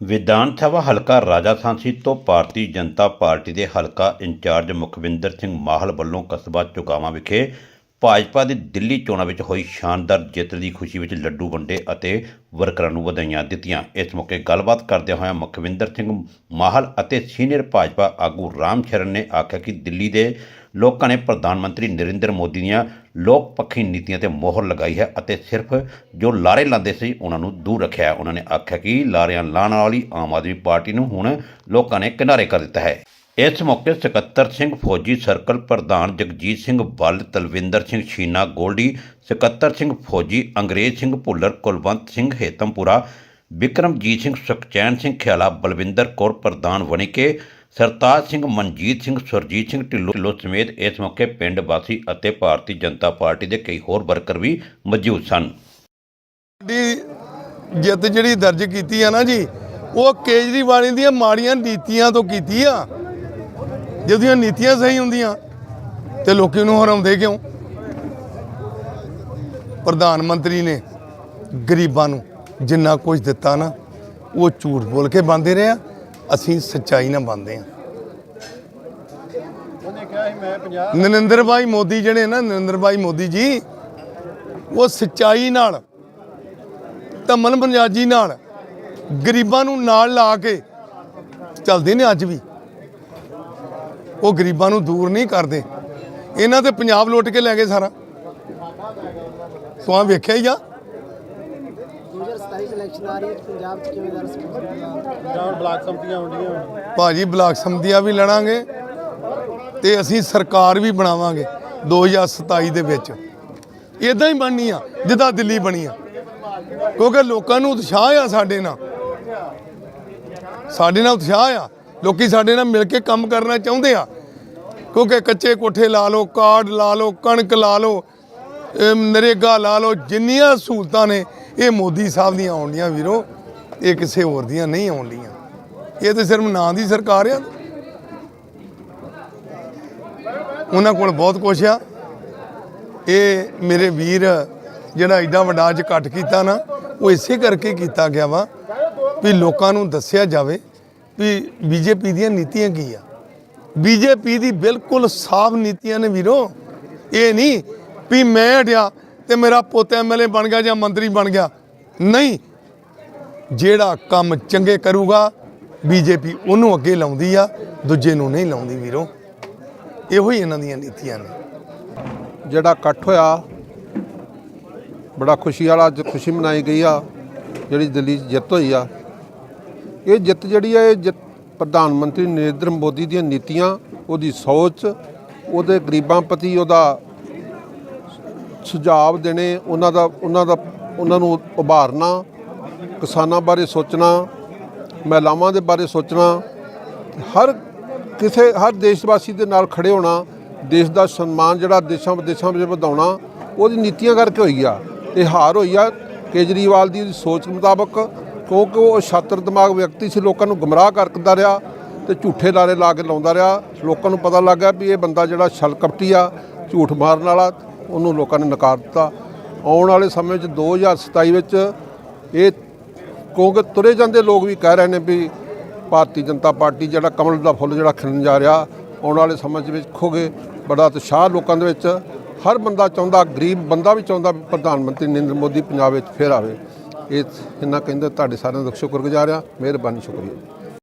ਵਿਧਾਨ ਸਭਾ ਹਲਕਾ ਰਾਜਾ ਸਾਂਸੀ ਤੋਂ ਭਾਰਤੀ ਜਨਤਾ ਪਾਰਟੀ ਦੇ ਹਲਕਾ ਇੰਚਾਰਜ ਮੁਖਵਿੰਦਰ ਸਿੰਘ ਮਾਹਲ ਵੱਲੋਂ ਕਸਬਾ ਚੁਗਾਵਾਂ ਵਿਖੇ ਭਾਜਪਾ ਦੀ ਦਿੱਲੀ ਚੋਣਾਂ ਵਿੱਚ ਹੋਈ ਸ਼ਾਨਦਾਰ ਜਿੱਤ ਦੀ ਖੁਸ਼ੀ ਵਿੱਚ ਲੱਡੂ ਵੰਡੇ ਅਤੇ ਵਰਕਰਾਂ ਨੂੰ ਵਧਾਈਆਂ ਦਿੱਤੀਆਂ। ਇਸ ਮੌਕੇ ਗੱਲਬਾਤ ਕਰਦਿਆਂ ਹੋਇਆਂ ਮੁਖਵਿੰਦਰ ਸਿੰਘ ਮਾਹਲ ਅਤੇ ਸੀਨੀਅਰ ਭਾਜਪਾ ਆਗੂ ਰਾਮ ਸ਼ਰਨ ਨੇ ਆਖਿਆ ਕਿ ਦਿੱਲੀ ਦੇ ਲੋਕਾਂ ਨੇ ਪ੍ਰਧਾਨ ਮੰਤਰੀ ਨਰਿੰਦਰ ਮੋਦੀ ਦੀਆਂ ਲੋਕ ਪੱਖੀ ਨੀਤੀਆਂ ਤੇ ਮੋਹਰ ਲਗਾਈ ਹੈ ਅਤੇ ਸਿਰਫ ਜੋ ਲਾਰੇ ਲਾਉਂਦੇ ਸੀ ਉਹਨਾਂ ਨੂੰ ਦੂਰ ਰੱਖਿਆ ਉਹਨਾਂ ਨੇ ਆਖਿਆ ਕਿ ਲਾਰਿਆਂ ਲਾਉਣ ਵਾਲੀ ਆਮ ਆਦਮੀ ਪਾਰਟੀ ਨੂੰ ਹੁਣ ਲੋਕਾਂ ਨੇ ਕਿਨਾਰੇ ਕਰ ਦਿੱਤਾ ਹੈ। ਇਸ ਮੌਕੇ ਸਕੱਤਰ ਸਿੰਘ ਫੌਜੀ ਸਰਕਲ ਪ੍ਰਧਾਨ ਜਗਜੀਤ ਸਿੰਘ ਬੱਲ ਤਲਵਿੰਦਰ ਸਿੰਘ ਛੀਨਾ ਗੋਲਡੀ, ਸਕੱਤਰ ਸਿੰਘ ਫੌਜੀ ਅੰਗਰੇਜ਼ ਸਿੰਘ ਭੁੱਲਰ, ਕੁਲਵੰਤ ਸਿੰਘ ਹੇਤਮਪੁਰਾ ਵਿਕਰਮਜੀਤ ਸਿੰਘ ਸੁਖਚੈਨ ਸਿੰਘ ਖਿਆਲਾ, ਬਲਵਿੰਦਰ ਕੌਰ ਪ੍ਰਧਾਨ ਵਣੀਕੇ, ਸਰਤਾਜ ਸਿੰਘ ਮਨਜੀਤ ਸਿੰਘ, ਸੁਰਜੀਤ ਸਿੰਘ ਢਿੱਲੋਂ ਢਿੱਲੋਂ ਸਮੇਤ ਇਸ ਮੌਕੇ ਪਿੰਡ ਵਾਸੀ ਅਤੇ ਭਾਰਤੀ ਜਨਤਾ ਪਾਰਟੀ ਦੇ ਕਈ ਹੋਰ ਵਰਕਰ ਵੀ ਮੌਜੂਦ ਸਨ। ਦੀ ਜਿੱਤ ਜਿਹੜੀ ਦਰਜ ਕੀਤੀ ਆ ਨਾ ਜੀ, ਉਹ ਕੇਜਰੀਵਾਲ ਦੀਆਂ ਮਾੜੀਆਂ ਨੀਤੀਆਂ ਤੋਂ ਕੀਤੀ ਆ। ਜਿਹਦੀਆਂ ਨੀਤੀਆਂ ਸਹੀ ਹੁੰਦੀਆਂ ਤੇ ਲੋਕੀ ਨੂੰ ਹਰਾਉਂਦੇ ਕਿਉਂ? ਪ੍ਰਧਾਨ ਮੰਤਰੀ ਨੇ ਗਰੀਬਾਂ ਨੂੰ ਜਿੰਨਾ ਕੁਝ ਦਿੱਤਾ ਨਾ ਉਹ ਝੂਠ ਬੋਲ ਕੇ ਬੰਦੇ ਰਹੇ ਆ ਅਸੀਂ ਸੱਚਾਈ ਨਾਲ ਬੰਦੇ ਆ ਨਰਿੰਦਰ ਭਾਈ ਮੋਦੀ ਜਿਹੜੇ ਨਾ ਨਰਿੰਦਰ ਭਾਈ ਮੋਦੀ ਜੀ ਉਹ ਸੱਚਾਈ ਨਾਲ ਧਮਨ ਬਨਜਾਜੀ ਨਾਲ ਗਰੀਬਾਂ ਨੂੰ ਨਾਲ ਲਾ ਕੇ ਚੱਲਦੇ ਨੇ ਅੱਜ ਵੀ। ਉਹ ਗਰੀਬਾਂ ਨੂੰ ਦੂਰ ਨਹੀਂ ਕਰਦੇ। ਇਹਨਾਂ ਤੇ ਪੰਜਾਬ ਲੁੱਟ ਕੇ ਲੈ ਗਏ ਸਾਰਾ। ਤੁਹਾਂ ਵੇਖਿਆ ਹੀ ਆ। 2027 ਇਲੈਕਸ਼ਨ ਆ ਰਹੀ ਹੈ ਪੰਜਾਬ 'ਚ ਕਿਵੇਂ ਦਾ ਰਿਸਪੌਂਸ ਜਾਂ ਬਲਾਕ ਸੰਮਤੀਆਂ ਹੁੰਦੀਆਂ ਭਾਜੀ ਬਲਾਕ ਸੰਮਤੀਆਂ ਵੀ ਲੜਾਂਗੇ ਤੇ ਅਸੀਂ ਸਰਕਾਰ ਵੀ ਬਣਾਵਾਂਗੇ 2027 ਦੇ ਵਿੱਚ। ਇਦਾਂ ਹੀ ਬਣਨੀ ਆ ਜਿੱਦਾਂ ਦਿੱਲੀ ਬਣੀ ਆ। ਕਿਉਂਕਿ ਲੋਕਾਂ ਨੂੰ ਉਤਸ਼ਾਹ ਆ ਸਾਡੇ ਨਾਲ। ਸਾਡੇ ਨਾਲ ਉਤਸ਼ਾਹ ਆ। ਲੋਕੀ ਸਾਡੇ ਨਾਲ ਮਿਲ ਕੇ ਕੰਮ ਕਰਨਾ ਚਾਹੁੰਦੇ ਆ। ਕਿਉਂਕਿ ਕੱਚੇ ਕੋਠੇ ਲਾ ਲਓ, ਕਾਰਡ ਲਾ ਲਓ, ਕਣਕ ਲਾ ਲਓ ਨਰੇਗਾ ਲਾ ਲਓ, ਜਿੰਨੀਆਂ ਸਹੂਲਤਾਂ ਨੇ, ਇਹ ਮੋਦੀ ਸਾਹਿਬ ਦੀਆਂ ਆਉਂਦੀਆਂ ਵੀਰੋ, ਇਹ ਕਿਸੇ ਹੋਰ ਦੀਆਂ ਨਹੀਂ ਆਉਂਦੀਆਂ। ਇਹ ਤਾਂ ਸਿਰਫ ਨਾਂ ਦੀ ਸਰਕਾਰ ਆ। ਉਹਨਾਂ ਕੋਲ ਬਹੁਤ ਕੁਛ ਆ। ਇਹ ਮੇਰੇ ਵੀਰ ਜਿਹੜਾ ਐਡਾ ਵੱਡਾ ਅੱਜ ਇਕੱਠ ਕੀਤਾ ਨਾ, ਉਹ ਇਸੇ ਕਰਕੇ ਕੀਤਾ ਗਿਆ ਵਾ ਵੀ ਲੋਕਾਂ ਨੂੰ ਦੱਸਿਆ ਜਾਵੇ ਵੀ ਬੀਜੇਪੀ ਦੀਆਂ ਨੀਤੀਆਂ ਕੀ ਆ? ਬੀਜੇਪੀ ਦੀ ਬਿਲਕੁਲ ਸਾਫ਼ ਨੀਤੀਆਂ ਨੇ ਵੀਰੋ। ਇਹ ਨਹੀਂ ਵੀ ਮੈਂ ਹਟਿਆ ਤੇ ਮੇਰਾ ਪੁੱਤ ਐਮਐਲਏ ਬਣ ਗਿਆ ਜਾਂ ਮੰਤਰੀ ਬਣ ਗਿਆ। ਨਹੀਂ। ਜਿਹੜਾ ਕੰਮ ਚੰਗੇ ਕਰੂਗਾ, ਬੀਜੇਪੀ ਉਹਨੂੰ ਅੱਗੇ ਲਾਉਂਦੀ ਆ, ਦੂਜੇ ਨੂੰ ਨਹੀਂ ਲਾਉਂਦੀ ਵੀਰੋ। ਇਹੋ ਹੀ ਇਹਨਾਂ ਦੀਆਂ ਨੀਤੀਆਂ ਨੇ। ਜਿਹੜਾ ਇਕੱਠ ਹੋਇਆ, ਬੜਾ ਖੁਸ਼ੀ ਵਾਲਾ ਅੱਜ ਖੁਸ਼ੀ ਮਨਾਈ ਗਈ ਆ, ਜਿਹੜੀ ਦਿੱਲੀ 'ਚ ਜਿੱਤ ਹੋਈ ਆ। ਇਹ ਜਿੱਤ ਜਿਹੜੀ ਆ, ਇਹ ਜਿੱਤ ਪ੍ਰਧਾਨ ਮੰਤਰੀ ਨਰਿੰਦਰ ਮੋਦੀ ਦੀਆਂ ਨੀਤੀਆਂ, ਉਹਦੀ ਸੋਚ, ਉਹਦੇ ਗਰੀਬਾਂ ਪ੍ਰਤੀ ਉਹਦਾ ਸੁਝਾਅ ਦੇਣੇ, ਉਹਨਾਂ ਦਾ ਉਹਨਾਂ ਦਾ, ਉਹਨਾਂ ਨੂੰ ਉਭਾਰਨਾ, ਕਿਸਾਨਾਂ ਬਾਰੇ ਸੋਚਣਾ, ਮਹਿਲਾਵਾਂ ਦੇ ਬਾਰੇ ਸੋਚਣਾ, ਹਰ ਕਿਸੇ, ਹਰ ਦੇਸ਼ਵਾਸੀ ਦੇ ਨਾਲ ਖੜੇ ਹੋਣਾ, ਦੇਸ਼ ਦਾ ਸਨਮਾਨ ਜਿਹੜਾ ਦੇਸ਼ਾਂ ਵਿਦੇਸ਼ਾਂ ਵਿੱਚ ਵਧਾਉਣਾ, ਉਹਦੀ ਨੀਤੀਆਂ ਕਰਕੇ ਹੋਈ ਆ। ਇਹ ਹਾਰ ਹੋਈ ਆ ਕੇਜਰੀਵਾਲ ਦੀ ਸੋਚ ਮੁਤਾਬਕ। ਕਿਉਂਕਿ ਉਹ ਛਾਤਰ ਦਿਮਾਗ ਵਿਅਕਤੀ ਸੀ, ਲੋਕਾਂ ਨੂੰ ਗੁੰਮਰਾਹ ਕਰਦਾ ਰਿਹਾ ਤੇ ਝੂਠੇ ਲਾਰੇ ਲਾ ਕੇ ਲਾਉਂਦਾ ਰਿਹਾ। ਲੋਕਾਂ ਨੂੰ ਪਤਾ ਲੱਗ ਗਿਆ ਵੀ ਇਹ ਬੰਦਾ ਜਿਹੜਾ ਛਲ ਕਪਟੀ ਆ, ਝੂਠ ਮਾਰਨ ਵਾਲਾ, ਉਹਨੂੰ ਲੋਕਾਂ ਨੇ ਨਕਾਰ ਦਿੱਤਾ। ਆਉਣ ਵਾਲੇ ਸਮੇਂ 'ਚ 2027 ਵਿੱਚ ਇਹ ਕਿਉਂਕਿ ਤੁਰੇ ਜਾਂਦੇ ਲੋਕ ਵੀ ਕਹਿ ਰਹੇ ਨੇ ਵੀ ਭਾਰਤੀ ਜਨਤਾ ਪਾਰਟੀ ਜਿਹੜਾ ਕਮਲ ਦਾ ਫੁੱਲ ਜਿਹੜਾ ਖਿਲਣ ਜਾ ਰਿਹਾ, ਆਉਣ ਵਾਲੇ ਸਮੇਂ ਦੇ ਵਿੱਚ ਖੋਗੇ ਬੜਾ ਉਤਸ਼ਾਹ ਲੋਕਾਂ ਦੇ ਵਿੱਚ। ਹਰ ਬੰਦਾ ਚਾਹੁੰਦਾ, ਗਰੀਬ ਬੰਦਾ ਵੀ ਚਾਹੁੰਦਾ ਪ੍ਰਧਾਨ ਮੰਤਰੀ ਨਰਿੰਦਰ ਮੋਦੀ ਪੰਜਾਬ ਵਿੱਚ ਫੇਰ ਆਵੇ। ਇਹ ਇੰਨਾ ਕਹਿੰਦੇ ਤੁਹਾਡੇ ਸਾਰਿਆਂ ਦਾ ਸ਼ੁਕਰਗੁਜ਼ਾਰ ਆ ਮਿਹਰਬਾਨੀ ਸ਼ੁਕਰੀਆ।